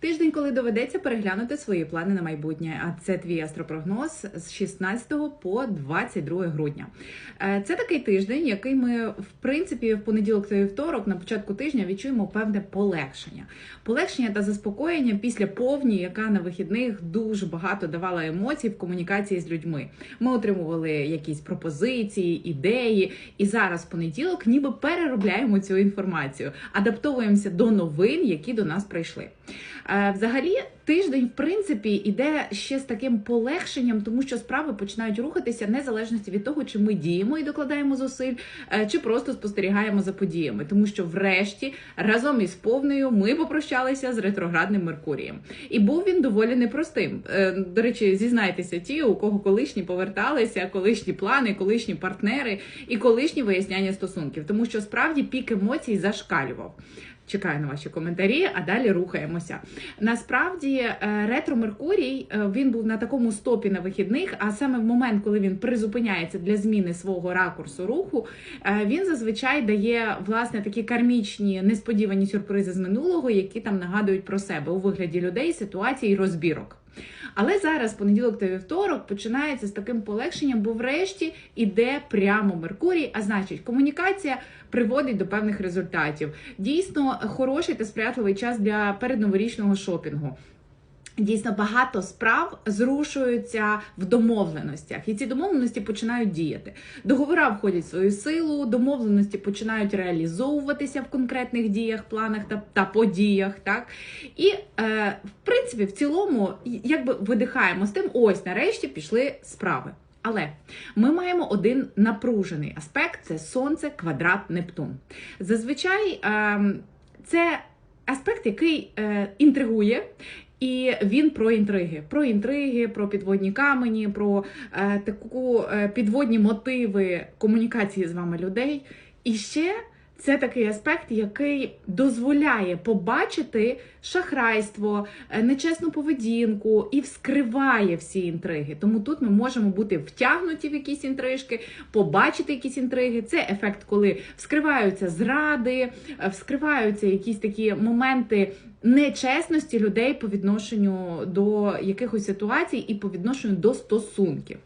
Тиждень, коли доведеться переглянути свої плани на майбутнє. А це твій астропрогноз з 16 по 22 грудня. Е, Це такий тиждень, який ми в принципі в понеділок та вівторок на початку тижня відчуємо певне полегшення. Полегшення та заспокоєння після повні, яка на вихідних дуже багато давала емоцій в комунікації з людьми. Ми отримували якісь пропозиції, ідеї, і зараз в понеділок ніби переробляємо цю інформацію, адаптовуємося до новин, які до нас прийшли. Е, Взагалі, тиждень, в принципі, іде ще з таким полегшенням, тому що справи починають рухатися незалежності від того, чи ми діємо і докладаємо зусиль, е, чи просто спостерігаємо за подіями. Тому що, врешті, разом із повною ми попрощалися з ретроградним Меркурієм. І був він доволі непростим. Е, До речі, зізнайтеся, ті, у кого колишні поверталися, колишні плани, колишні партнери і колишні виясняння стосунків, тому що справді пік емоцій зашкалював. Чекаю на ваші коментарі, а далі рухаємося. Насправді, е, ретро Меркурій е, він був на такому стопі на вихідних, а саме в момент, коли він призупиняється для зміни свого ракурсу руху, е, він зазвичай дає власне такі кармічні несподівані сюрпризи з минулого, які там нагадують про себе у вигляді людей, ситуацій розбірок. Але зараз понеділок та вівторок починається з таким полегшенням, бо врешті іде прямо Меркурій, а значить, комунікація приводить до певних результатів. Дійсно хороший та сприятливий час для передноворічного шопінгу. Дійсно, багато справ зрушуються в домовленостях, і ці домовленості починають діяти. Договори входять в свою силу, домовленості починають реалізовуватися в конкретних діях, планах та, та подіях. Так і е, в принципі, в цілому, якби видихаємо з тим, ось нарешті пішли справи. Але ми маємо один напружений аспект: це сонце, квадрат, Нептун. Зазвичай е, це аспект, який е, інтригує. І він про інтриги, про інтриги, про підводні камені, про е, таку е, підводні мотиви комунікації з вами людей. І ще це такий аспект, який дозволяє побачити шахрайство, е, нечесну поведінку і вскриває всі інтриги. Тому тут ми можемо бути втягнуті в якісь інтрижки, побачити якісь інтриги. Це ефект, коли вскриваються зради, е, вскриваються якісь такі моменти нечесності людей по відношенню до якихось ситуацій і по відношенню до стосунків.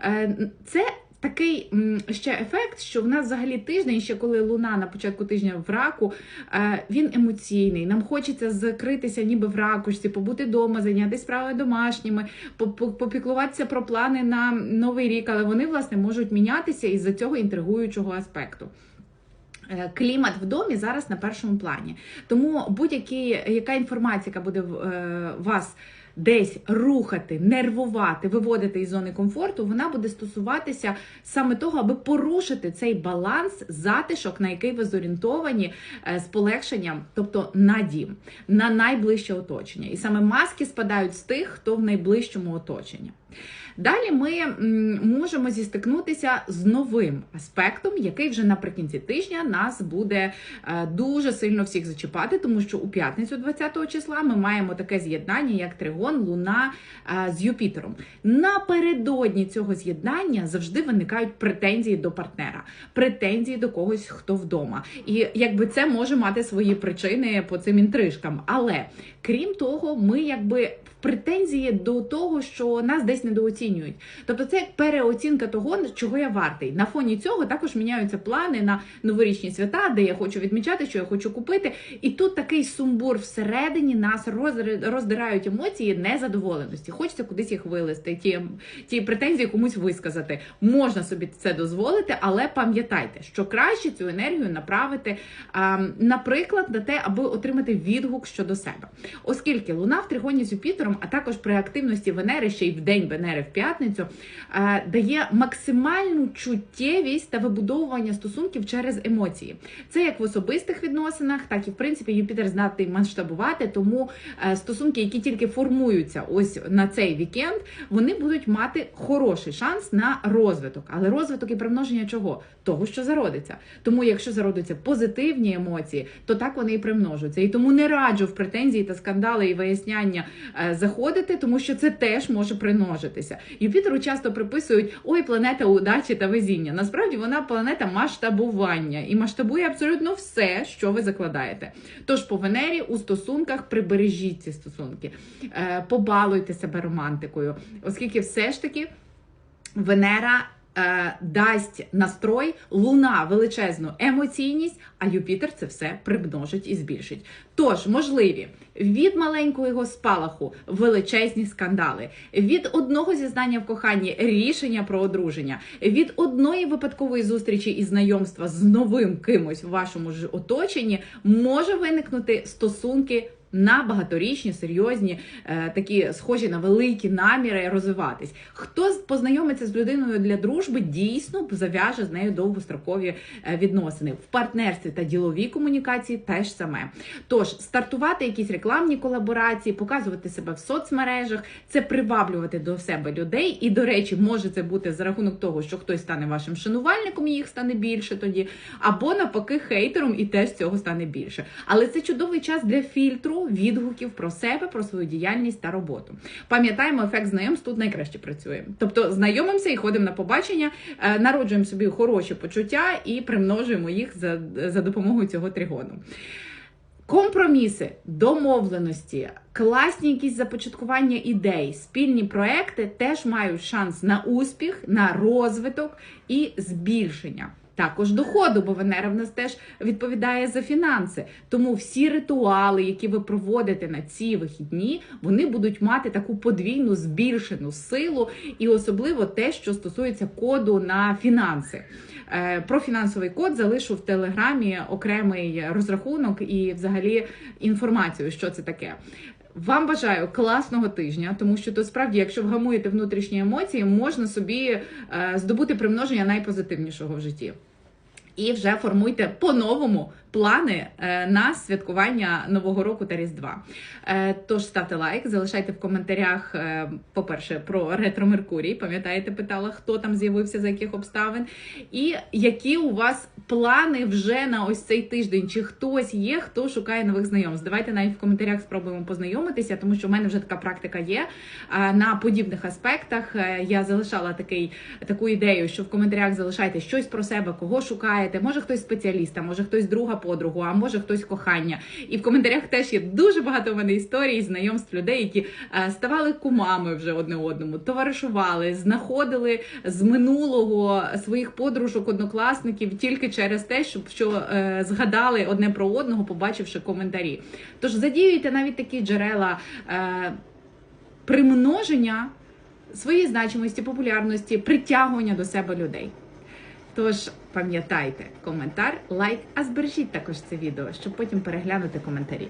Е, Це Такий ще ефект, що в нас взагалі тиждень, ще коли луна на початку тижня в раку, е, він емоційний. Нам хочеться закритися, ніби в ракушці, побути вдома, зайнятися справами домашніми, попіклуватися про плани на новий рік, але вони власне можуть мінятися із-за цього інтригуючого аспекту. Е, клімат в домі зараз на першому плані. Тому будь-яка інформація, яка буде е, вас десь рухати, нервувати, виводити із зони комфорту, вона буде стосуватися саме того, аби порушити цей баланс, затишок, на який ви зорієнтовані е, з полегшенням, тобто на дім, на найближче оточення. І саме маски спадають з тих, хто в найближчому оточенні. Далі ми можемо зістикнутися з новим аспектом, який вже наприкінці тижня нас буде е, дуже сильно всіх зачіпати, тому що у п'ятницю, 20 числа, ми маємо таке з'єднання, як Тригон, Луна е, з Юпітером. Напередодні цього з'єднання завжди виникають претензії до партнера, претензії до когось, хто вдома. І якби це може мати свої причини по цим інтрижкам. Але крім того, ми якби претензії до того, що нас десь недооцінюють. Тобто це як переоцінка того, чого я вартий. На фоні цього також міняються плани на новорічні свята, де я хочу відмічати, що я хочу купити. І тут такий сумбур всередині нас роздирають емоції незадоволеності. Хочеться кудись їх вилисти, ті, ті претензії комусь висказати. Можна собі це дозволити, але пам'ятайте, що краще цю енергію направити, а, наприклад, на те, аби отримати відгук щодо себе. Оскільки луна в тригоні з Юпітером а також при активності Венери, ще й в день Венери в п'ятницю, е, дає максимальну чуттєвість та вибудовування стосунків через емоції. Це як в особистих відносинах, так і в принципі Юпітер здатний масштабувати. Тому е, стосунки, які тільки формуються ось на цей вікенд, вони будуть мати хороший шанс на розвиток. Але розвиток і примноження чого? Того, що зародиться. Тому, якщо зародяться позитивні емоції, то так вони і примножуються. І тому не раджу в претензії та скандали і виясняння е, заходити, тому що це теж може примножитися. Юпітеру часто приписують ой, планета удачі та везіння. Насправді вона планета масштабування і масштабує абсолютно все, що ви закладаєте. Тож по Венері у стосунках прибережіть ці стосунки, е, побалуйте себе романтикою, оскільки все ж таки Венера. Е, Дасть настрой, луна величезну емоційність, а Юпітер це все примножить і збільшить. Тож, можливі від маленького спалаху величезні скандали, від одного зізнання в коханні рішення про одруження, від одної випадкової зустрічі і знайомства з новим кимось в вашому ж оточенні може виникнути стосунки. На багаторічні, серйозні, е, такі схожі на великі наміри розвиватись. Хто познайомиться з людиною для дружби, дійсно зав'яже з нею довгострокові е, відносини в партнерстві та діловій комунікації теж саме. Тож стартувати якісь рекламні колаборації, показувати себе в соцмережах, це приваблювати до себе людей. І, до речі, може це бути за рахунок того, що хтось стане вашим шанувальником, і їх стане більше тоді, або навпаки, хейтером, і теж цього стане більше. Але це чудовий час для фільтру відгуків про себе, про свою діяльність та роботу. Пам'ятаємо, ефект знайомств тут найкраще працює. Тобто знайомимося і ходимо на побачення, е, народжуємо собі хороші почуття і примножуємо їх за, за допомогою цього тригону. Компроміси, домовленості, класні якісь започаткування ідей, спільні проекти теж мають шанс на успіх, на розвиток і збільшення. Також доходу, бо Венера в нас теж відповідає за фінанси. Тому всі ритуали, які ви проводите на ці вихідні, вони будуть мати таку подвійну збільшену силу, і особливо те, що стосується коду на фінанси. Е, Про фінансовий код залишу в телеграмі окремий розрахунок і взагалі інформацію, що це таке. Вам бажаю класного тижня, тому що то справді, якщо вгамуєте внутрішні емоції, можна собі е, здобути примноження найпозитивнішого в житті. І вже формуйте по-новому плани е, на святкування Нового року та Різдва. Е, Тож ставте лайк, залишайте в коментарях, е, по-перше, про ретро Меркурій. Пам'ятаєте, питала, хто там з'явився, за яких обставин, і які у вас плани вже на ось цей тиждень? Чи хтось є, хто шукає нових знайомств? Давайте навіть в коментарях спробуємо познайомитися, тому що в мене вже така практика є на подібних аспектах. Я залишала такий таку ідею, що в коментарях залишайте щось про себе, кого шукаєте. Може хтось спеціаліста, може хтось друга подругу, а може хтось кохання. І в коментарях теж є дуже багато в мене історій, знайомств людей, які е, ставали кумами вже одне одному, товаришували, знаходили з минулого своїх подружок, однокласників тільки через те, щоб що е, згадали одне про одного, побачивши коментарі. Тож задіюйте навіть такі джерела. Е, примноження своєї значимості, популярності, притягування до себе людей. Тож пам'ятайте, коментар, лайк, а збережіть також це відео, щоб потім переглянути коментарі.